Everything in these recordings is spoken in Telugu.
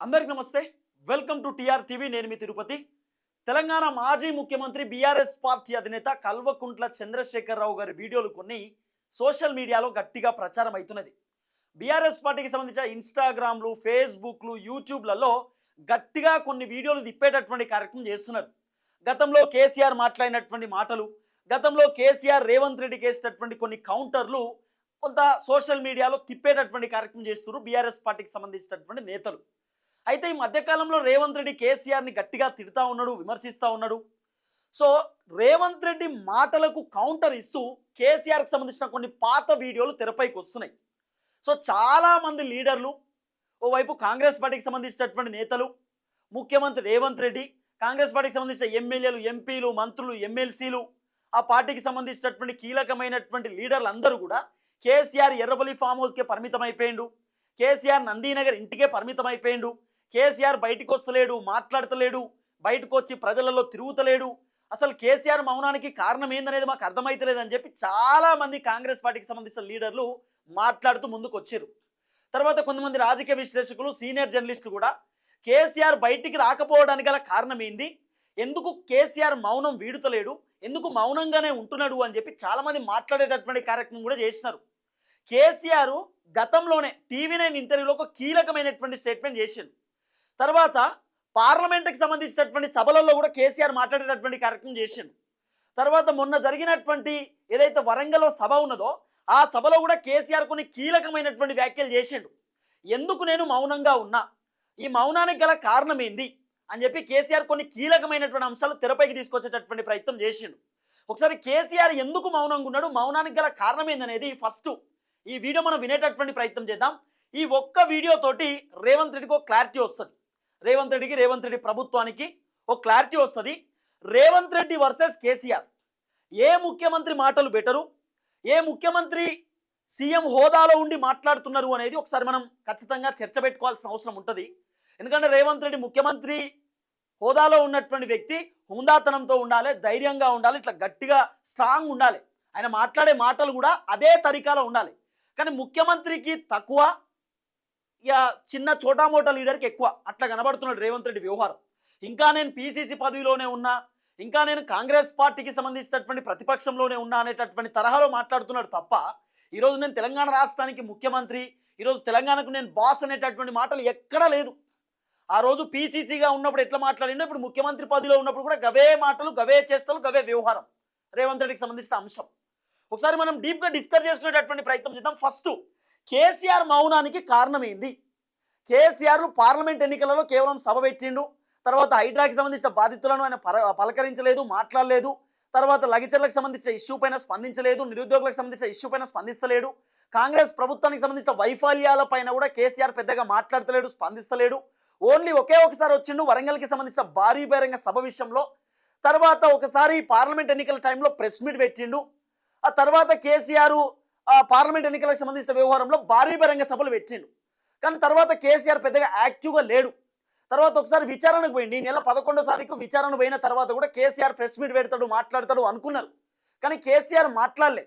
అందరికి నమస్తే. Welcome to TR TV. నేను మీ తిరుపతి. తెలంగాణ మాజీ ముఖ్యమంత్రి బీఆర్ఎస్ పార్టీ అధినేత కల్వకుంట్ల చంద్రశేఖరరావు గారి వీడియోలు కొన్ని సోషల్ మీడియాలో గట్టిగా ప్రచారం అవుతున్నది. బీఆర్ఎస్ పార్టీకి సంబంధించిన ఇన్స్టాగ్రామ్లు ఫేస్బుక్లు యూట్యూబ్లలో గట్టిగా కొన్ని వీడియోలు తిప్పేటటువంటి కార్యక్రమం చేస్తున్నారు. గతంలో కేసీఆర్ మాట్లాడినటువంటి మాటలు గతంలో కేసీఆర్ రేవంత్ రెడ్డికి వేసినటువంటి కొన్ని కౌంటర్లు కొంత సోషల్ మీడియాలో తిప్పేటటువంటి కార్యక్రమం చేస్తున్నారు బీఆర్ఎస్ పార్టీకి సంబంధించినటువంటి నేతలు. అయితే ఈ మధ్యకాలంలో రేవంత్ రెడ్డి కేసీఆర్ని గట్టిగా తిడతా ఉన్నాడు విమర్శిస్తూ ఉన్నాడు. సో రేవంత్ రెడ్డి మాటలకు కౌంటర్ ఇస్తూ కేసీఆర్కి సంబంధించిన కొన్ని పాత వీడియోలు తెరపైకి వస్తున్నాయి. సో చాలామంది లీడర్లు ఓవైపు కాంగ్రెస్ పార్టీకి సంబంధించినటువంటి నేతలు ముఖ్యమంత్రి రేవంత్ రెడ్డి కాంగ్రెస్ పార్టీకి సంబంధించిన ఎమ్మెల్యేలు ఎంపీలు మంత్రులు ఎమ్మెల్సీలు ఆ పార్టీకి సంబంధించినటువంటి కీలకమైనటువంటి లీడర్లు అందరూ కూడా కేసీఆర్ ఎర్రబలి ఫామ్ హౌస్కే పరిమితం అయిపోయిండు కేసీఆర్ నందీనగర్ ఇంటికే పరిమితం అయిపోయిండు కేసీఆర్ బయటికి వస్తలేడు మాట్లాడతలేడు బయటకు వచ్చి ప్రజలలో తిరుగుతలేడు. అసలు కేసీఆర్ మౌనానికి కారణం ఏందనేది మాకు అర్థమైతలేదు అని చెప్పి చాలా మంది కాంగ్రెస్ పార్టీకి సంబంధించిన లీడర్లు మాట్లాడుతూ ముందుకు వచ్చారు తర్వాత కొంతమంది రాజకీయ విశ్లేషకులు సీనియర్ జర్నలిస్టులు కూడా కేసీఆర్ బయటికి రాకపోవడానికి గల కారణం ఏంది? ఎందుకు కేసీఆర్ మౌనం వీడుతలేడు? ఎందుకు మౌనంగానే ఉంటున్నాడు అని చెప్పి చాలామంది మాట్లాడేటటువంటి కార్యక్రమం కూడా చేసినారు. కేసీఆర్ గతంలోనే టీవీ నైన్ ఇంటర్వ్యూలో ఒక కీలకమైనటువంటి స్టేట్మెంట్ చేసిండు. తర్వాత పార్లమెంట్కి సంబంధించినటువంటి సభలలో కూడా కేసీఆర్ మాట్లాడేటటువంటి కార్యక్రమం చేసిండు. తర్వాత మొన్న జరిగినటువంటి ఏదైతే వరంగల్లో సభ ఉన్నదో ఆ సభలో కూడా కేసీఆర్ కొన్ని కీలకమైనటువంటి వ్యాఖ్యలు చేసిండు. ఎందుకు నేను మౌనంగా ఉన్నా? ఈ మౌనానికి గల కారణం ఏంది? అని చెప్పి కేసీఆర్ కొన్ని కీలకమైనటువంటి అంశాలు తెరపైకి తీసుకొచ్చేటటువంటి ప్రయత్నం చేసిండు. ఒకసారి కేసీఆర్ ఎందుకు మౌనంగా ఉన్నాడు? మౌనానికి గల కారణం ఏందనేది ఫస్ట్ ఈ వీడియో మనం వినేటటువంటి ప్రయత్నం చేద్దాం. ఈ ఒక్క వీడియోతోటి రేవంత్ రెడ్డికి క్లారిటీ వస్తుంది. రేవంత్ రెడ్డికి రేవంత్ రెడ్డి ప్రభుత్వానికి ఒక క్లారిటీ వస్తుంది. Revanth Reddy versus KCR. ఏ ముఖ్యమంత్రి మాటలు బెటరు? ఏ ముఖ్యమంత్రి సీఎం హోదాలో ఉండి మాట్లాడుతున్నారు అనేది ఒకసారి మనం ఖచ్చితంగా చర్చ పెట్టుకోవాల్సిన అవసరం ఉంటుంది. ఎందుకంటే రేవంత్ రెడ్డి ముఖ్యమంత్రి హోదాలో ఉన్నటువంటి వ్యక్తి హుందాతనంతో ఉండాలి ధైర్యంగా ఉండాలి ఇట్లా గట్టిగా స్ట్రాంగ్ ఉండాలి. ఆయన మాట్లాడే మాటలు కూడా అదే తరికాలో ఉండాలి. కానీ ముఖ్యమంత్రికి తక్కువ ఇక చిన్న చోటామోటా లీడర్కి ఎక్కువ. అట్లా కనబడుతున్నాడు రేవంత్ రెడ్డి వ్యవహారం. ఇంకా నేను పీసీసీ పదవిలోనే ఉన్నా ఇంకా నేను కాంగ్రెస్ పార్టీకి సంబంధించినటువంటి ప్రతిపక్షంలోనే ఉన్నా అనేటటువంటి తరహాలో మాట్లాడుతున్నాడు తప్ప ఈరోజు నేను తెలంగాణ రాష్ట్రానికి ముఖ్యమంత్రి ఈరోజు తెలంగాణకు నేను బాస్ అనేటటువంటి మాటలు ఎక్కడా లేదు. ఆ రోజు పీసీసీగా ఉన్నప్పుడు ఎట్లా మాట్లాడిండో ఇప్పుడు ముఖ్యమంత్రి పదవిలో ఉన్నప్పుడు కూడా గవే మాటలు గవే చేష్టలు గవే వ్యవహారం. రేవంత్ రెడ్డికి సంబంధించిన అంశం. ఒకసారి మనం డీప్గా డిస్కస్ చేసుకునేటటువంటి ప్రయత్నం చేద్దాం. ఫస్ట్ కేసీఆర్ మౌనానికి కారణమైంది. ఏంది కేసీఆర్ పార్లమెంట్ ఎన్నికలలో కేవలం సభ పెట్టిండు. తర్వాత హైడ్రాకి సంబంధించిన బాధితులను ఆయన పలకరించలేదు మాట్లాడలేదు. తర్వాత లగిచర్లకు సంబంధించిన ఇష్యూ పైన స్పందించలేదు నిరుద్యోగులకు సంబంధించిన ఇష్యూ పైన స్పందిస్తలేడు. కాంగ్రెస్ ప్రభుత్వానికి సంబంధించిన వైఫల్యాల పైన కూడా కేసీఆర్ పెద్దగా మాట్లాడతలేడు స్పందిస్తలేడు. ఓన్లీ ఒకే ఒకసారి వచ్చిండు వరంగల్కి సంబంధించిన భారీ బహిరంగ సభ విషయంలో. తర్వాత ఒకసారి పార్లమెంట్ ఎన్నికల టైంలో ప్రెస్ మీట్ పెట్టిండు. ఆ తర్వాత కేసీఆర్ పార్లమెంట్ ఎన్నికలకు సంబంధించిన వ్యవహారంలో భారీ బహిరంగ సభలు పెట్టిండు. కానీ తర్వాత కేసీఆర్ పెద్దగా యాక్టివ్గా లేడు. తర్వాత ఒకసారి విచారణకు పోయింది ఈ నెల పదకొండో తారీఖు విచారణ పోయిన తర్వాత కూడా కేసీఆర్ ప్రెస్ మీట్ పెడతాడు మాట్లాడతాడు అనుకున్నారు. కానీ కేసీఆర్ మాట్లాడలే.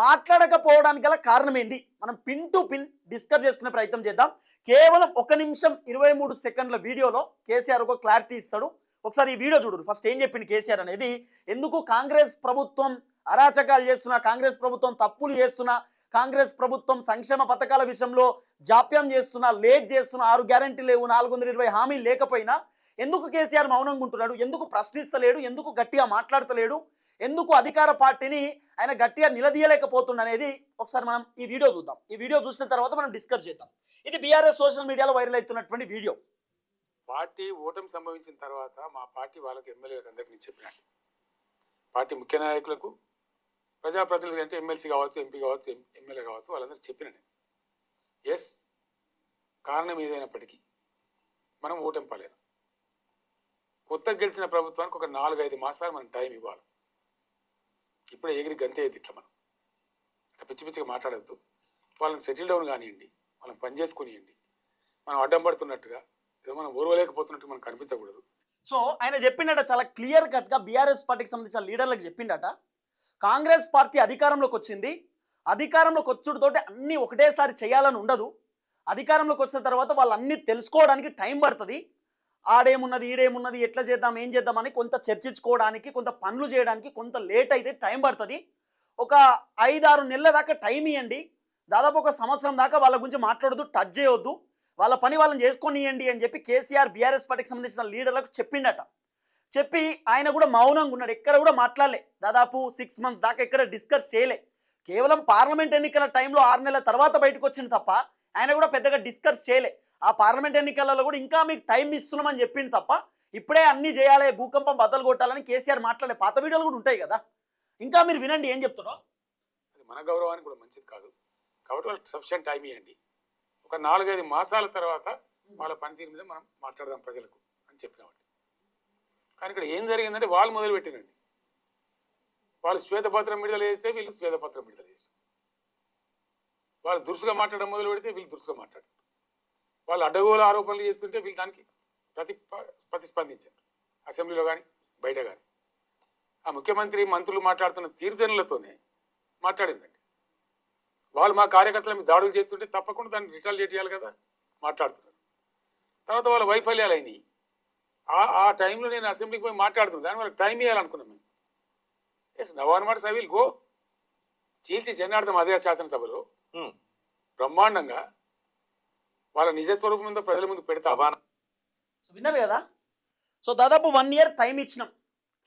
మాట్లాడకపోవడానికి గల కారణం ఏంటి? మనం పిన్ టు పిన్ డిస్కస్ చేసుకునే ప్రయత్నం చేద్దాం. కేవలం ఒక నిమిషం ఇరవై మూడు సెకండ్ల వీడియోలో కేసీఆర్ ఒక క్లారిటీ ఇస్తాడు. ఒకసారి ఈ వీడియో చూడరు ఫస్ట్ ఏం చెప్పింది కేసీఆర్ అనేది? ఎందుకు కాంగ్రెస్ ప్రభుత్వం అరాచకాలు చేస్తున్న కాంగ్రెస్ ప్రభుత్వం తప్పులు చేస్తున్నా కాంగ్రెస్ ప్రభుత్వం సంక్షేమ పథకాల విషయంలో జాప్యం చేస్తున్నా లేట్ చేస్తున్నా ఆరు గ్యారంటీ లేవు నాలుగు వందల ఇరవై హామీ లేకపోయినా ఎందుకు కేసీఆర్ మౌనంగా ఉంటున్నాడు? ఎందుకు ప్రశ్నిస్తలేడు? ఎందుకు గట్టిగా మాట్లాడతలేడు? ఎందుకు అధికార పార్టీని ఆయన గట్టిగా నిలదీయలేకపోతుండ అనేది ఒకసారి మనం ఈ వీడియో చూద్దాం. ఈ వీడియో చూసిన తర్వాత మనం డిస్కస్ చేద్దాం. ఇది బీఆర్ఎస్ సోషల్ మీడియాలో వైరల్ అవుతున్నటువంటి వీడియో. పార్టీ ఓటమి సంభవించిన తర్వాత మా పార్టీ వాళ్ళకి ఎమ్మెల్యేలకు అందరికీ నేను చెప్పినట్టు పార్టీ ముఖ్య నాయకులకు ప్రజాప్రతినిధులు అంటే ఎమ్మెల్సీ కావచ్చు ఎంపీ కావచ్చు ఎమ్మెల్యే కావచ్చు వాళ్ళందరూ చెప్పిన నేను. ఎస్ కారణం ఏదైనప్పటికీ మనం ఓటమి కొత్త కొత్తగా గెలిచిన ప్రభుత్వానికి ఒక నాలుగైదు మాసాలు మనం టైం ఇవ్వాలి. ఇప్పుడే ఎగిరి గంతే ఇట్లా మనం. ఇట్లా పిచ్చి పిచ్చిగా మాట్లాడద్దు. వాళ్ళని సెటిల్ డౌన్ కానివ్వండి వాళ్ళని పని చేసుకునియండి. మనం అడ్డం పడుతున్నట్టుగా ఏదో మనం ఓర్వలేకపోతున్నట్టు మనకు కనిపించకూడదు. సో ఆయన చెప్పిండట చాలా క్లియర్ కట్గా బీఆర్ఎస్ పార్టీకి సంబంధించిన లీడర్లకు చెప్పిండట. కాంగ్రెస్ పార్టీ అధికారంలోకి వచ్చింది. అధికారంలోకి వచ్చుడుతోటి అన్నీ ఒకటేసారి చేయాలని ఉండదు. అధికారంలోకి వచ్చిన తర్వాత వాళ్ళు అన్నీ తెలుసుకోవడానికి టైం పడుతుంది. ఆడేమున్నది ఈడేమున్నది ఎట్లా చేద్దాం ఏం చేద్దామని కొంత చర్చించుకోవడానికి కొంత పనులు చేయడానికి కొంత లేట్ అయితే టైం పడుతుంది. ఒక ఐదారు నెలల దాకా టైం ఇవ్వండి దాదాపు ఒక సంవత్సరం దాకా వాళ్ళ గురించి మాట్లాడొద్దు టచ్ చేయొద్దు. వాళ్ళ పని వాళ్ళని చేసుకొని ఇవ్వండి అని చెప్పి కేసీఆర్ బీఆర్ఎస్ పార్టీకి సంబంధించిన లీడర్లకు చెప్పిండట. చెప్పి ఆయన కూడా మౌనంగా ఉన్నాడు. ఎక్కడ కూడా మాట్లాడలే. దాదాపు సిక్స్ మంత్స్ దాకా ఎక్కడ డిస్కస్ చేయలే. కేవలం పార్లమెంట్ ఎన్నికల టైంలో ఆరు నెలల తర్వాత బయటకు వచ్చింది తప్ప ఆయన కూడా పెద్దగా డిస్కస్ చేయలే. ఆ పార్లమెంట్ ఎన్నికలలో కూడా ఇంకా మీకు టైం ఇస్తున్నామని చెప్పింది తప్ప ఇప్పుడే అన్ని చేయాలి భూకంపం బద్దలు కొట్టాలని కేసీఆర్ మాట్లాడే పాత వీడియోలు కూడా ఉంటాయి కదా. ఇంకా మీరు వినండి ఏం చెప్తున్నారో. అది మన గౌరవానికి కూడా మంచిది కాదు. కాబట్టి వాళ్ళకి సఫిషియంట్ టైం ఇవ్వండి. ఒక నాలుగైదు మాసాల తర్వాత వాళ్ళ పనితీరు మీద మనం మాట్లాడదాం ప్రజలకు అని చెప్పినామండి కానీ ఇక్కడ ఏం జరిగిందంటే వాళ్ళు మొదలుపెట్టినండి వాళ్ళు శ్వేతపత్రం విడుదల చేస్తే వీళ్ళు శ్వేతపత్రం విడుదల చేస్తారు వాళ్ళు దురుసుగా మాట్లాడడం మొదలు పెడితే వీళ్ళు దురుసుగా మాట్లాడారు. వాళ్ళు అడ్డగోలు ఆరోపణలు చేస్తుంటే వీళ్ళు దానికి ప్రతి ప్రతిస్పందించారు. అసెంబ్లీలో కానీ బయట కానీ. ఆ ముఖ్యమంత్రి మంత్రులు మాట్లాడుతున్న తీర్థనులతోనే మాట్లాడిందండి. వాళ్ళు మా కార్యకర్తల మీద దాడులు చేస్తుంటే తప్పకుండా దాన్ని రిటాల్ చేయాలి కదా మాట్లాడుతున్నారు. తర్వాత వాళ్ళ వైఫల్యాలు అయినాయి. ఆ ఆ టైంలో నేను అసెంబ్లీకి పోయి మాట్లాడుతున్నాను దాని వాళ్ళకి టైం ఇవ్వాలనుకున్నాం మేము. ఎస్ నవాన్ ఐ విల్ గో. చీల్చి చెన్నాడదాం అదే శాసనసభలో. బ్రహ్మాండంగా వాళ్ళ నిజ స్వరూపం మీద ప్రజల ముందు పెడతా. విన్నారు కదా? సో దాదాపు వన్ ఇయర్ టైం ఇచ్చినాం.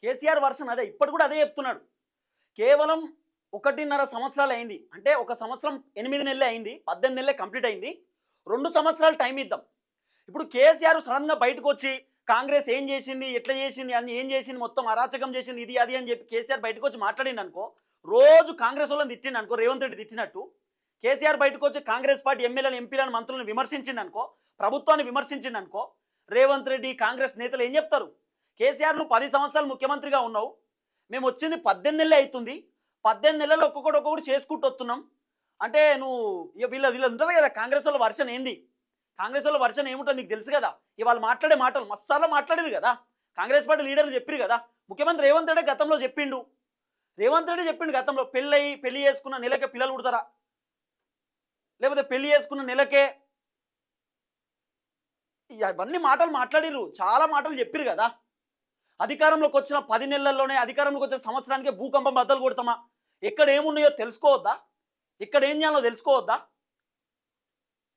కేసీఆర్ వర్షన్ అదే ఇప్పుడు కూడా అదే చెప్తున్నాడు. కేవలం ఒకటిన్నర సంవత్సరాలు అయింది. అంటే ఒక సంవత్సరం ఎనిమిది నెలలే అయింది పద్దెనిమిది నెలలే కంప్లీట్ అయింది. రెండు సంవత్సరాలు టైం ఇద్దాం. ఇప్పుడు కేసీఆర్ సడన్గా బయటకు వచ్చి కాంగ్రెస్ ఏం చేసింది ఎట్లా చేసింది అని ఏం చేసింది మొత్తం అరాచకం చేసింది ఇది అది అని చెప్పి కేసీఆర్ బయటకు వచ్చి మాట్లాడింది అనుకో రోజు కాంగ్రెస్ వాళ్ళని తిట్టిండు అనుకో రేవంత్ రెడ్డి తిట్టినట్టు కేసీఆర్ బయటకు వచ్చి కాంగ్రెస్ పార్టీ ఎమ్మెల్యేలను ఎంపీలను మంత్రులను విమర్శించింది అనుకో ప్రభుత్వాన్ని విమర్శించింది అనుకో రేవంత్ రెడ్డి కాంగ్రెస్ నేతలు ఏం చెప్తారు? కేసీఆర్ నువ్వు పది సంవత్సరాలు ముఖ్యమంత్రిగా ఉన్నావు మేము వచ్చింది పద్దెనిమిది నెలలే అవుతుంది పద్దెనిమిది నెలలు ఒక్కొక్కటి ఒక్కొక్కటి చేసుకుంటూ వస్తున్నాం అంటే నువ్వు ఇక వీళ్ళ వీళ్ళ ఉంటుంది కదా కాంగ్రెస్ వాళ్ళ వర్షన్ ఏంది? కాంగ్రెస్ వాళ్ళ వర్షన్ ఏముంటుంది నీకు తెలుసు కదా? ఇవాళ మాట్లాడే మాటలు మస్తాలో మాట్లాడేది కదా? కాంగ్రెస్ పార్టీ లీడర్లు చెప్పారు కదా? ముఖ్యమంత్రి రేవంత్ రెడ్డి గతంలో చెప్పిండు. రేవంత్ రెడ్డి చెప్పిండు గతంలో పెళ్ళయి పెళ్ళి చేసుకున్న నెలకే పిల్లలు పుడతారా? లేకపోతే పెళ్ళి చేసుకున్న నెలకే ఇవన్నీ మాటలు మాట్లాడిరు చాలా మాటలు చెప్పారు కదా? అధికారంలోకి వచ్చిన పది నెలల్లోనే అధికారంలోకి వచ్చిన సంవత్సరానికే భూకంపం బద్దలు కొడతామా? ఎక్కడ ఏమున్నాయో తెలుసుకోవద్దా? ఇక్కడ ఏం చేయాలో తెలుసుకోవద్దా?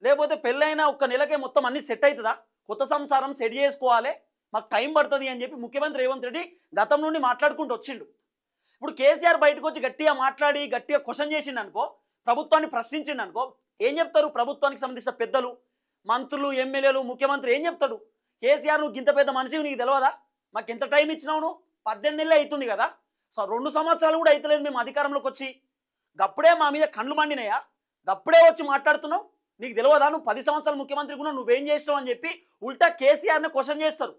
లేకపోతే పెళ్ళైన ఒక్క నెలకే మొత్తం అన్ని సెట్ అవుతుందా? కొత్త సంసారం సెట్ చేసుకోవాలి. మాకు టైం పడుతుంది అని చెప్పి ముఖ్యమంత్రి రేవంత్ రెడ్డి గతం నుండి మాట్లాడుకుంటూ వచ్చిండు. ఇప్పుడు కేసీఆర్ బయటకు వచ్చి గట్టిగా మాట్లాడి గట్టిగా క్వశ్చన్ చేసిండు అనుకో ప్రభుత్వాన్ని ప్రశ్నించిండు అనుకో ఏం చెప్తారు ప్రభుత్వానికి సంబంధించిన పెద్దలు మంత్రులు ఎమ్మెల్యేలు ముఖ్యమంత్రి ఏం చెప్తాడు కేసీఆర్ నువ్వు ఇంత పెద్ద మనిషివి నీకు తెలియదా మాకు ఎంత టైం ఇచ్చినావు నువ్వు? పద్దెనిమిది నెలలు అవుతుంది కదా? సో రెండు సంవత్సరాలు కూడా అవుతలేదు మేము అధికారంలోకి వచ్చి. గప్పుడే మా మీద కండ్లు మండినాయా? గప్పుడే వచ్చి మాట్లాడుతున్నావు? నీకు తెలియదా? నువ్వు పది సంవత్సరాలు ముఖ్యమంత్రి కూడా నువ్వేం చేసినావు అని చెప్పి ఉల్టా కేసీఆర్ని క్వశ్చన్ చేస్తారు.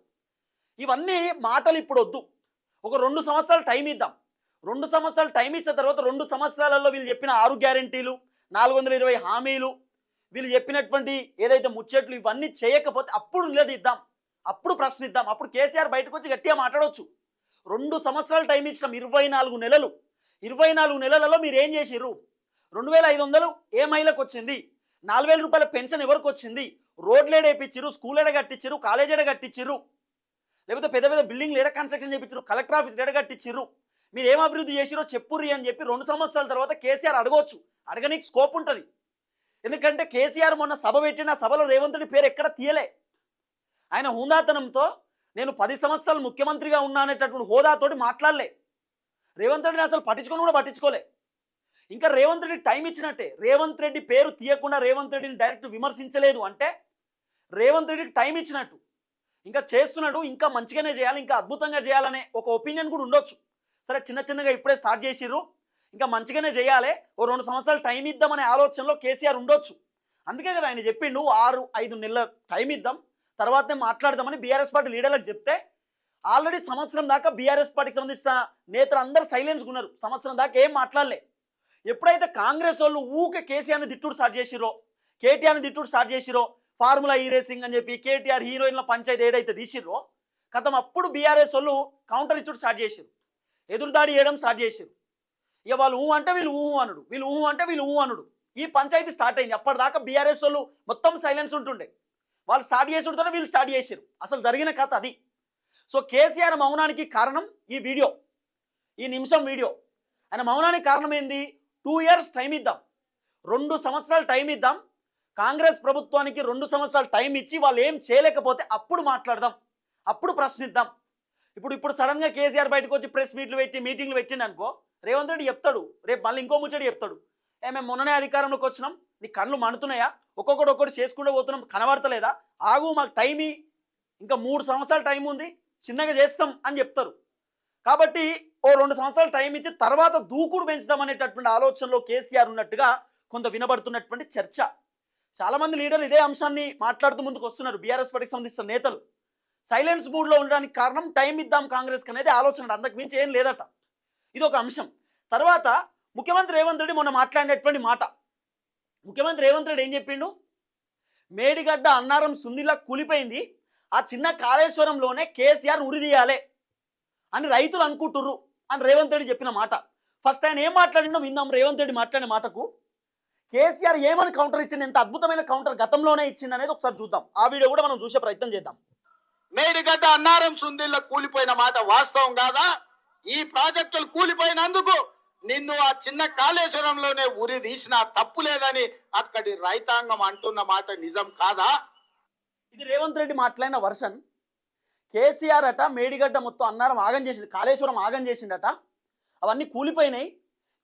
ఇవన్నీ మాటలు ఇప్పుడు వద్దు. ఒక రెండు సంవత్సరాలు టైం ఇద్దాం. రెండు సంవత్సరాలు టైం ఇచ్చిన తర్వాత రెండు సంవత్సరాలలో వీళ్ళు చెప్పిన ఆరు గ్యారెంటీలు నాలుగు వందల ఇరవై హామీలు వీళ్ళు చెప్పినటువంటి ఏదైతే ముచ్చట్లు ఇవన్నీ చేయకపోతే అప్పుడు నిలదీద్దాం. అప్పుడు ప్రశ్నిద్దాం. అప్పుడు కేసీఆర్ బయటకు వచ్చి గట్టిగా మాట్లాడవచ్చు రెండు సంవత్సరాలు టైం ఇచ్చినాం. ఇరవై నాలుగు నెలలు. ఇరవై నాలుగు నెలలలో మీరు ఏం చేసిర్రు? రెండు వేల ఐదు వందలు ఏ మహిళకు వచ్చింది నాలుగు వేల రూపాయల పెన్షన్ ఎవరికి వచ్చింది? రోడ్లు ఏడ వేయించారు స్కూల్ ఏడ కట్టించారు కాలేజ్ ఏడ కట్టించారు లేకపోతే పెద్ద పెద్ద బిల్డింగ్లు ఏడ కన్స్ట్రక్షన్ చేయించారు కలెక్టర్ ఆఫీస్ ఏడ కట్టించారు మీరు ఏం అభివృద్ధి చేసిరో చెప్పుర్రి అని చెప్పి రెండు సంవత్సరాల తర్వాత కేసీఆర్ అడగవచ్చు అడగనీకి స్కోప్ ఉంటుంది. ఎందుకంటే కేసీఆర్ మొన్న సభ పెట్టిన సభలో రేవంత్ రెడ్డి పేరు ఎక్కడ తీయలే. ఆయన హుందాతనంతో నేను పది సంవత్సరాలు ముఖ్యమంత్రిగా ఉన్నా అనేటటువంటి హోదాతోటి మాట్లాడలే. రేవంత్ రెడ్డిని అసలు పట్టించుకొని కూడా పట్టించుకోలే. ఇంకా రేవంత్ రెడ్డి టైం ఇచ్చినట్టే. రేవంత్ రెడ్డి పేరు తీయకుండా రేవంత్ రెడ్డిని డైరెక్ట్ విమర్శించలేదు అంటే రేవంత్ రెడ్డికి టైం ఇచ్చినట్టు. ఇంకా చేస్తున్నాడు ఇంకా మంచిగానే చేయాలి ఇంకా అద్భుతంగా చేయాలనే ఒక ఒపీనియన్ కూడా ఉండొచ్చు. సరే చిన్న చిన్నగా ఇప్పుడే స్టార్ట్ చేసిర్రు. ఇంకా మంచిగానే చేయాలి. ఓ రెండు సంవత్సరాలు టైం ఇద్దామనే ఆలోచనలో కేసీఆర్ ఉండొచ్చు. అందుకే కదా ఆయన చెప్పిండు ఆరు ఐదు నెలల టైం ఇద్దాం తర్వాతనే మాట్లాడదామని బీఆర్ఎస్ పార్టీ లీడర్లకు చెప్తే ఆల్రెడీ సంవత్సరం దాకా బీఆర్ఎస్ పార్టీకి సంబంధించిన నేతలు అందరూ సైలెన్స్గా ఉన్నారు. సంవత్సరం దాకా ఏం మాట్లాడలే. ఎప్పుడైతే కాంగ్రెస్ వాళ్ళు ఊకే కేసీఆర్ని తిట్టుడు స్టార్ట్ చేసిరో కేటీఆర్ని దిట్టుడు స్టార్ట్ చేసిరో ఫార్ములా ఈ రేసింగ్ అని చెప్పి కేటీఆర్ హీరోయిన్ల పంచాయతీ ఏడైతే తీసిర్రో కథం అప్పుడు బీఆర్ఎస్ వాళ్ళు కౌంటర్ ఇచ్చుడు స్టార్ట్ చేసిరు ఎదురుదాడి చేయడం స్టార్ట్ చేసిరు ఇక వాళ్ళు ఊ అంటే వీళ్ళు ఊహు అనుడు వీళ్ళు ఊహు అంటే వీళ్ళు ఊహు అనుడు. ఈ పంచాయతీ స్టార్ట్ అయింది. అప్పటిదాకా బీఆర్ఎస్ వాళ్ళు మొత్తం సైలెన్స్ ఉంటుండే. వాళ్ళు స్టార్ట్ చేసి ఉంటేనే వీళ్ళు స్టార్ట్ చేసారు అసలు జరిగిన కథ అది. సో కేసీఆర్ మౌనానికి కారణం ఈ వీడియో ఈ నిమిషం వీడియో. ఆయన మౌనానికి కారణం ఏంది? టూ ఇయర్స్ టైం ఇద్దాం. రెండు సంవత్సరాలు టైం ఇద్దాం. కాంగ్రెస్ ప్రభుత్వానికి రెండు సంవత్సరాలు టైం ఇచ్చి వాళ్ళు ఏం చేయలేకపోతే అప్పుడు మాట్లాడదాం. అప్పుడు ప్రశ్నిద్దాం. ఇప్పుడు ఇప్పుడు సడన్గా కేసీఆర్ బయటకు వచ్చి ప్రెస్ మీట్లు పెట్టి మీటింగ్లు పెట్టిండు అనుకో రేవంత్ రెడ్డి చెప్తాడు. రేపు మళ్ళీ ఇంకో ముచ్చడి చెప్తాడు. ఏ మేము మొన్ననే అధికారంలోకి వచ్చినాం. నీ కళ్ళు మండుతున్నాయా? ఒక్కొక్కటి ఒక్కటి చేసుకుంటూ పోతున్నాం. కనబడతలేదా? ఆగు మాకు టైం ఇంకా మూడు సంవత్సరాలు టైం ఉంది. చిన్నగా చేస్తాం అని చెప్తారు. కాబట్టి ఓ రెండు సంవత్సరాలు టైం ఇచ్చి తర్వాత దూకుడు పెంచుదాం అనేటటువంటి ఆలోచనలో కేసీఆర్ ఉన్నట్టుగా కొంత వినబడుతున్నటువంటి చర్చ. చాలామంది లీడర్లు ఇదే అంశాన్ని మాట్లాడుతూ ముందుకు వస్తున్నారు. బీఆర్ఎస్ పార్టీకి సంబంధించిన నేతలు. సైలెన్స్ మూడ్లో ఉండడానికి కారణం టైం ఇద్దాం కాంగ్రెస్కి అనేది ఆలోచన. అంతకు మించి ఏం లేదట. ఇది ఒక అంశం. తర్వాత ముఖ్యమంత్రి రేవంత్ రెడ్డి మొన్న మాట్లాడినటువంటి మాట. ముఖ్యమంత్రి రేవంత్ రెడ్డి ఏం చెప్పిండు? మేడిగడ్డ అన్నారం సుందిలా కూలిపోయింది. ఆ చిన్న కాళేశ్వరంలోనే కేసీఆర్ ఉరిదీయాలే అని రైతులు అనుకుంటుర్రు. అని రేవంత్ రెడ్డి చెప్పిన మాట. ఫస్ట్ ఆయన ఏం మాట్లాడిండో విందాం. రేవంత్ రెడ్డి మాట్లాడిన మాటకు కేసీఆర్ ఏమని కౌంటర్ ఇచ్చింది ఎంత అద్భుతమైన కౌంటర్ గతంలోనే ఇచ్చింది అనేది ఒకసారి చూద్దాం. ఆ వీడియో కూడా మనం చూసే ప్రయత్నం చేద్దాం. మేడిగడ్డ అన్నారం సుందిల్ల కూలిపోయిన మాట వాస్తవం కాదా? ఈ ప్రాజెక్టులు కూలిపోయినందుకు నిన్ను ఆ చిన్న కాళేశ్వరంలోనే ఉరి తీసిన తప్పు లేదని అక్కడి రైతాంగం అంటున్న మాట నిజం కాదా? ఇది రేవంత్ రెడ్డి మాట్లాడిన వర్షన్. కేసీఆర్ అట మేడిగడ్డ మొత్తం అన్నారం ఆగం చేసిండు కాళేశ్వరం ఆగం చేసిండట. అవన్నీ కూలిపోయినాయి.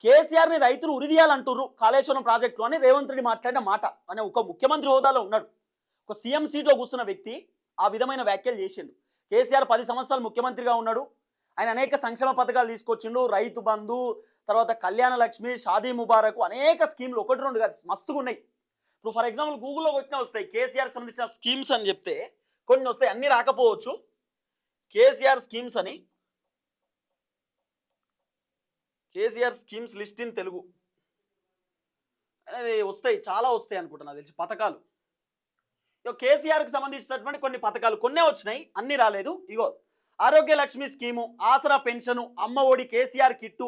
కేసీఆర్ని రైతులు ఉరిదీయాలంటుర్రు కాళేశ్వరం ప్రాజెక్టులో అని రేవంత్ రెడ్డి మాట్లాడిన మాట. అనే ఒక ముఖ్యమంత్రి హోదాలో ఉన్నాడు. ఒక సీఎం సీట్లో కూర్చున్న వ్యక్తి ఆ విధమైన వ్యాఖ్యలు చేసిండు. కేసీఆర్ పది సంవత్సరాలు ముఖ్యమంత్రిగా ఉన్నాడు. ఆయన అనేక సంక్షేమ పథకాలు తీసుకొచ్చిండు. రైతు బంధు తర్వాత కళ్యాణ లక్ష్మి షాదీ ముబారక్ అనేక స్కీమ్లు ఒకటి రెండు కాదు మస్తుగా ఉన్నాయి. ఇప్పుడు ఫర్ ఎగ్జాంపుల్ గూగుల్లో వచ్చినా వస్తాయి. కేసీఆర్కి సంబంధించిన స్కీమ్స్ అని చెప్తే కొన్ని వస్తాయి అన్ని రాకపోవచ్చు. కేసీఆర్ స్కీమ్స్ అని KCR schemes list in Telugu. అనేది వస్తాయి చాలా వస్తాయి అనుకుంటున్నా తెలిసి పథకాలు. ఇగో కేసీఆర్కి సంబంధించినటువంటి కొన్ని పథకాలు కొన్నే వచ్చినాయి అన్నీ రాలేదు. ఇగో ఆరోగ్య Lakshmi scheme Aasara pension Amma Odi KCR kit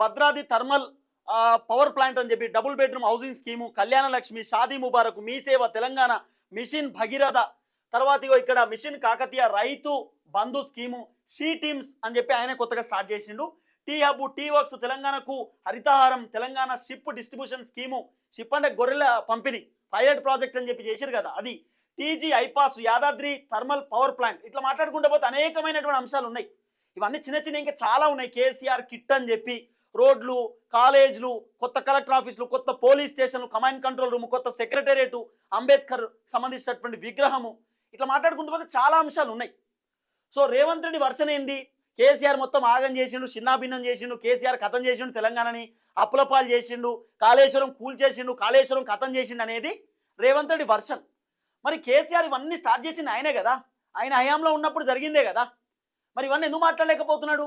Bhadradri thermal power plant అని చెప్పి double bedroom housing scheme Kalyana Lakshmi Shaadi Mubarak మీ సేవ తెలంగాణ మిషన్ భగీరథ తర్వాత ఇగో ఇక్కడ machine Kakatiya Rythu Bandhu scheme she teams అని చెప్పి ఆయన కొత్తగా స్టార్ట్ చేసిండు. టీ హబ్ టీ వర్క్స్ తెలంగాణకు Harithaharam Telangana sheep distribution scheme sheep అంటే గొర్రెల పంపిణీ పైలట్ ప్రాజెక్ట్ అని చెప్పి చేశారు కదా అది. TG iPASS Yadadri thermal power plant ఇట్లా మాట్లాడుకుంటే పోతే అనేకమైనటువంటి అంశాలు ఉన్నాయి. ఇవన్నీ చిన్న చిన్న ఇంకా చాలా ఉన్నాయి. కేసీఆర్ కిట్ అని చెప్పి రోడ్లు కాలేజ్లు కొత్త కలెక్టర్ ఆఫీసులు కొత్త పోలీస్ స్టేషన్లు కమాండ్ కంట్రోల్ రూమ్ కొత్త సెక్రటేరియట్ అంబేద్కర్ సంబంధించినటువంటి విగ్రహము ఇట్లా మాట్లాడుకుంటూ పోతే చాలా అంశాలు ఉన్నాయి. సో రేవంత్ రెడ్డి వర్షన్ ఏంది? కేసీఆర్ మొత్తం ఆగం చేసిండు చిన్నాభిన్నం చేసిండు కేసీఆర్ కథం చేసిండు తెలంగాణని అప్పులపాలు చేసిండు కాళేశ్వరం కూల్ చేసిండు కాళేశ్వరం కథం చేసిండు అనేది రేవంత్ రెడ్డి వర్షన్. మరి కేసీఆర్ ఇవన్నీ స్టార్ట్ చేసింది ఆయనే కదా? ఆయన హయాంలో ఉన్నప్పుడు జరిగిందే కదా? మరి ఇవన్నీ ఎందుకు మాట్లాడలేకపోతున్నాడు?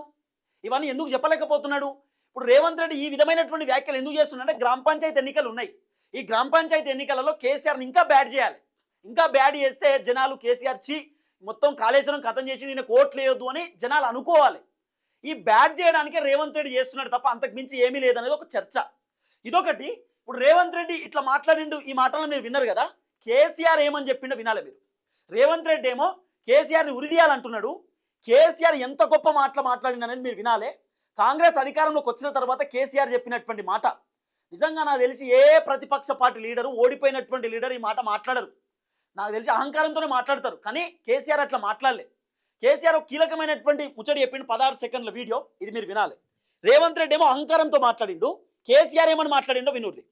ఇవన్నీ ఎందుకు చెప్పలేకపోతున్నాడు? ఇప్పుడు రేవంత్ రెడ్డి ఈ విధమైనటువంటి వ్యాఖ్యలు ఎందుకు చేస్తున్నాడంటే గ్రామ పంచాయతీ ఎన్నికలు ఉన్నాయి. ఈ గ్రామ పంచాయతీ ఎన్నికలలో కేసీఆర్ని ఇంకా బ్యాడ్ చేయాలి. ఇంకా బ్యాడ్ చేస్తే జనాలు కేసీఆర్ చీ మొత్తం కాళేశ్వరం కథం చేసి నేను ఓట్లు వేయొద్దు అని జనాలు అనుకోవాలి. ఈ బ్యాడ్ చేయడానికే రేవంత్ రెడ్డి చేస్తున్నాడు తప్ప అంతకు మించి ఏమీ లేదనేది ఒక చర్చ. ఇదొకటి ఇప్పుడు రేవంత్ రెడ్డి ఇట్లా మాట్లాడిండు ఈ మాటలను మీరు విన్నారు కదా కేసీఆర్ ఏమని చెప్పిండో వినాలి మీరు. రేవంత్ రెడ్డి ఏమో కేసీఆర్ని ఉరిదీయాలంటున్నాడు కేసీఆర్ ఎంత గొప్ప మాటలు మాట్లాడింది అనేది మీరు వినాలే. కాంగ్రెస్ అధికారంలోకి వచ్చిన తర్వాత కేసీఆర్ చెప్పినటువంటి మాట. నిజంగా నాకు తెలిసి ఏ ప్రతిపక్ష పార్టీ లీడరు ఓడిపోయినటువంటి లీడర్ ఈ మాట మాట్లాడరు. నాకు తెలిసి అహంకారంతోనే మాట్లాడతారు. కానీ కేసీఆర్ అట్లా మాట్లాడలే. కేసీఆర్ ఒక కీలకమైనటువంటి ముచ్చడి చెప్పిండు పదహారు సెకండ్ల వీడియో. ఇది మీరు వినాలి. రేవంత్ రెడ్డి ఏమో అహంకారంతో మాట్లాడిండు. కేసీఆర్ ఏమని మాట్లాడిండో వినుర్రి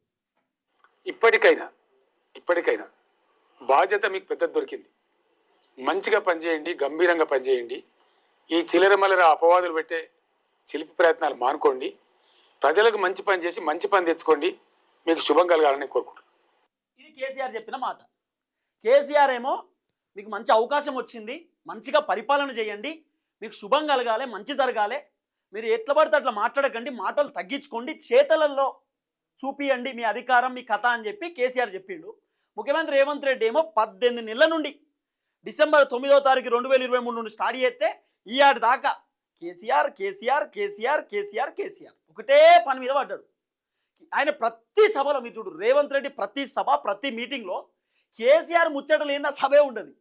ఇప్పటికైనా ఇప్పటికైనా బాధ్యత మీకు పెద్ద దొరికింది. మంచిగా పనిచేయండి గంభీరంగా పనిచేయండి. ఈ చిల్లరమల్లర అపవాదులు పెట్టే చిలిపి ప్రయత్నాలు మానుకోండి. ప్రజలకు మంచి పని చేసి మంచి పని తెచ్చుకోండి. మీకు శుభం కలగాలని కోరుకుంటున్నాను. ఇది కేసీఆర్ చెప్పిన మాట. కేసీఆర్ ఏమో మీకు మంచి అవకాశం వచ్చింది మంచిగా పరిపాలన చేయండి మీకు శుభం కలగాలి మంచి జరగాలి. మీరు ఎట్లా పడితే అట్లా మాట్లాడకండి మాటలు తగ్గించుకోండి చేతలలో చూపియండి మీ అధికారం మీ కథ అని చెప్పి కేసీఆర్ చెప్పిండు. ముఖ్యమంత్రి రేవంత్ రెడ్డి ఏమో పద్దెనిమిది నెలల నుండి డిసెంబర్ తొమ్మిదో తారీఖు రెండు వేల ఇరవై మూడు నుండి స్టార్ట్ చేస్తే ఈ ఆటి దాకా కేసీఆర్ కేసీఆర్ కేసీఆర్ కేసీఆర్ కేసీఆర్ ఒకటే పని మీద పడ్డాడు. ఆయన ప్రతి సభలో మీరు చూడు రేవంత్ రెడ్డి ప్రతి సభ ప్రతి మీటింగ్లో కేసీఆర్ ముచ్చట లేని సభే ఉండదు.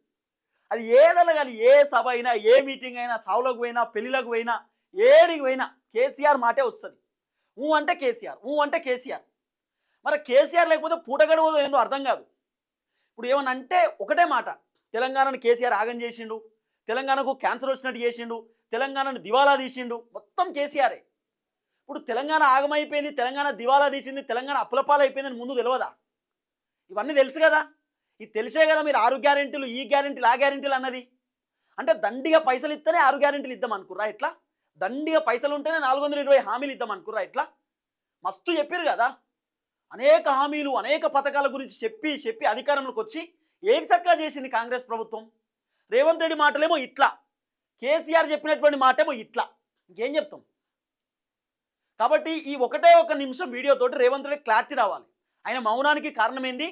అది ఏదైనా కానీ ఏ సభ అయినా ఏ మీటింగ్ అయినా సభలకు పోయినా పెళ్ళిళ్ళకు పోయినా ఏడికి పోయినా కేసీఆర్ మాటే వస్తుంది. ఊ అంటే కేసీఆర్ ఊ అంటే కేసీఆర్. మరి కేసీఆర్ లేకపోతే పూటగడవదో ఏందో అర్థం కాదు. ఇప్పుడు ఏమన్నా అంటే ఒకటే మాట తెలంగాణను కేసీఆర్ ఆగం చేసిండు తెలంగాణకు క్యాన్సర్ వచ్చినట్టు చేసిండు తెలంగాణను దివాలా తీసిండు మొత్తం కేసీఆరే. ఇప్పుడు తెలంగాణ ఆగమైపోయింది తెలంగాణ దివాలా తీసింది తెలంగాణ అప్పులపాలైపోయిందని ముందు తెలియదా ఇవన్నీ తెలుసు కదా. ఇది తెలిసే కదా మీరు ఆరు గ్యారెంటీలు ఈ గ్యారెంటీలు ఆ గ్యారెంటీలు అన్నది. అంటే దండిగా పైసలు ఇస్తేనే ఆరు గ్యారెంటీలు ఇద్దాం అనుకుర్రా ఇట్లా దండిగా పైసలు ఉంటేనే నాలుగు వందల ఇరవై హామీలు ఇద్దాం అనుకుర్రా ఇట్లా మస్తు చెప్పారు కదా. అనేక హామీలు అనేక పథకాల గురించి చెప్పి చెప్పి అధికారంలోకి వచ్చి ఏం చక్కగా చేసింది కాంగ్రెస్ ప్రభుత్వం? రేవంత్ రెడ్డి మాటలేమో ఇట్లా. కేసీఆర్ చెప్పినటువంటి మాటేమో ఇట్లా. ఇంకేం చెప్తాం? కాబట్టి ఈ ఒకటే ఒక నిమిషం వీడియోతోటి రేవంత్ రెడ్డి క్లారిటీ రావాలి. ఆయన మౌనానికి కారణం ఏంది?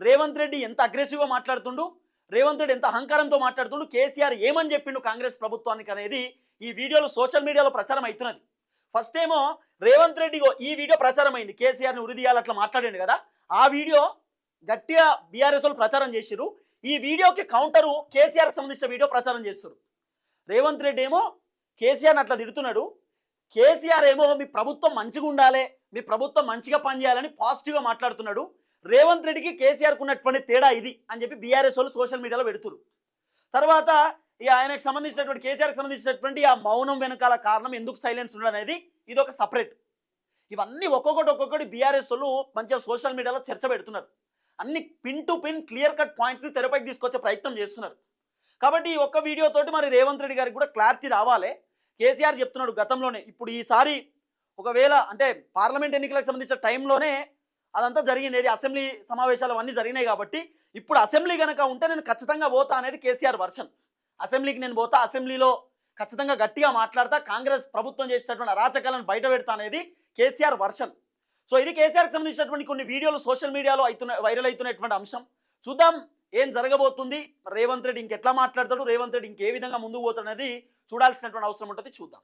రేవంత్ రెడ్డి ఎంత అగ్రెసివ్గా మాట్లాడుతుండు రేవంత్ రెడ్డి ఎంత అహంకారంతో మాట్లాడుతుండు కేసీఆర్ ఏమని చెప్పిండు కాంగ్రెస్ ప్రభుత్వానికి అనేది ఈ వీడియోలో సోషల్ మీడియాలో ప్రచారం అవుతున్నది. ఫస్ట్ ఏమో రేవంత్ రెడ్డి ఈ వీడియో ప్రచారం అయింది కేసీఆర్ని ఉరిదీయాలి అట్లా మాట్లాడండి కదా ఆ వీడియో గట్టిగా బీఆర్ఎస్ వాళ్ళు ప్రచారం చేసిరు ఈ వీడియోకి కౌంటరు కేసీఆర్కి సంబంధించిన వీడియో ప్రచారం చేస్తారు రేవంత్ రెడ్డి ఏమో కేసీఆర్ని అట్లా తిడుతున్నాడు కేసీఆర్ ఏమో మీ ప్రభుత్వం మంచిగా ఉండాలి మీ ప్రభుత్వం మంచిగా పనిచేయాలని పాజిటివ్గా మాట్లాడుతున్నాడు రేవంత్ రెడ్డికి కేసీఆర్కు ఉన్నటువంటి తేడా ఇది అని చెప్పి బీఆర్ఎస్ వాళ్ళు సోషల్ మీడియాలో పెడుతురు. తర్వాత ఇక ఆయనకు సంబంధించినటువంటి కేసీఆర్కి సంబంధించినటువంటి ఆ మౌనం వెనకాల కారణం ఎందుకు సైలెన్స్ ఉండడం అనేది ఇది ఒక సపరేట్ ఇవన్నీ ఒక్కొక్కటి ఒక్కొక్కటి బీఆర్ఎస్ వాళ్ళు మంచిగా సోషల్ మీడియాలో చర్చ పెడుతున్నారు. అన్ని pin to pin clear cut పాయింట్స్ని తెరపైకి తీసుకొచ్చే ప్రయత్నం చేస్తున్నారు. కాబట్టి ఈ ఒక్క వీడియోతోటి మరి రేవంత్ రెడ్డి గారికి కూడా క్లారిటీ రావాలి. కేసీఆర్ చెప్తున్నాడు గతంలోనే. ఇప్పుడు ఈసారి ఒకవేళ అంటే పార్లమెంట్ ఎన్నికలకు సంబంధించిన టైంలోనే అదంతా జరిగింది అసెంబ్లీ సమావేశాలు అన్నీ జరిగినాయి కాబట్టి ఇప్పుడు అసెంబ్లీ కనుక ఉంటే నేను ఖచ్చితంగా పోతా అనేది కేసీఆర్ వర్షన్. అసెంబ్లీకి నేను పోతా అసెంబ్లీలో ఖచ్చితంగా గట్టిగా మాట్లాడతా కాంగ్రెస్ ప్రభుత్వం చేసినటువంటి అరాచకాలను బయట పెడతా అనేది కేసీఆర్ వర్షన్. సో ఇది కేసీఆర్కి సంబంధించినటువంటి కొన్ని వీడియోలు సోషల్ మీడియాలో అవుతున్న వైరల్ అవుతున్నటువంటి అంశం. చూద్దాం ఏం జరగబోతుంది. రేవంత్ రెడ్డి ఇంకెట్లా మాట్లాడతాడు? రేవంత్ రెడ్డి ఇంకే విధంగా ముందుకు పోతాడు అనేది చూడాల్సినటువంటి అవసరం ఉంటుంది. చూద్దాం.